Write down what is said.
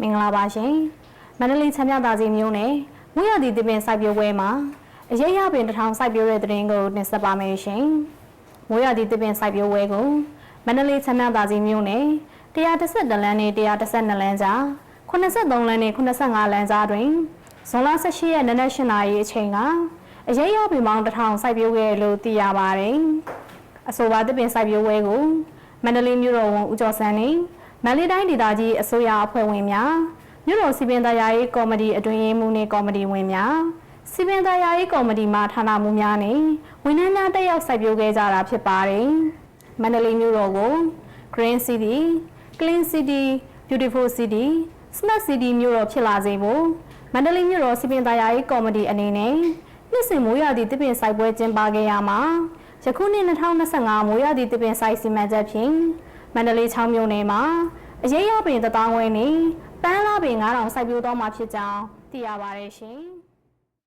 မင်္ဂလာပါရှင်မန္တလေးချမ်းမြသာစီမျိုးနဲ့မွေးရသည့်တပင်စိုက်ပျိုးပွဲမှာအရေးရပင်တစ်ထောင်စိုက်ပျိုးတဲ့တရင်ကိုတင်ဆက်ပါမယ်ရှင်မွေးရသည့်တပင်စိုက်ပျိုးပွဲကိုမန္တလေးချမ်းမြသာစီမျိုးနဲ့132လမ်းနဲ့132လမ်းကြား83လမ်းနဲ့85လမ်းကြားတွင်ဇွန်လ18ရက်နနက်8နာရီအချိန်ကအရေးရပင်ပေါင်းတစ်ထောင်စိုက်ပျိုးခဲ့လို့သိရပါတယ်အဆိုပါတပင်စိုက်ပျိုးပွဲကိုမန္တလေးမြို့တော်ဝန်ဦးကျော်စန်းနှင့် မန္တလေးတိုင်းဒေသကြီးအစိုးရအဖွဲ့ဝင်များမြို့တော်စီပင်တရားရေးကော်မတီအတွင်းရေးမှူးနှင့်ကော်မတီဝင်များစီပင်တရားရေးကော်မတီမှဌာနမှူးများနှင့်ဝန်ထမ်းများတက်ရောက်စိုက်ပျိုးခဲ့ကြတာဖြစ်ပါတယ်။မန္တလေးမြို့တော်ကို Green City, Clean City, Beautiful City, Smart City မြို့တော်ဖြစ်လာစေဖို့မန္တလေးမြို့တော်စီပင်တရားရေးကော်မတီအနေနဲ့နှစ်စဉ်မိုးရာသီတပင်စိုက်ပွဲကျင်းပခဲ့ရမှာယခုနှစ်2025မိုးရာသီတပင်စိုက်စီမံချက်ဖြင့် မန္တလေး6မြို့နယ်မှာအရေးရပင်တသောင်းဝဲနဲ့ပန်းလာပင်9000စိုက်ပျိုးတော့မှာဖြစ်ကြောင်းသိရပါတယ်ရှင်။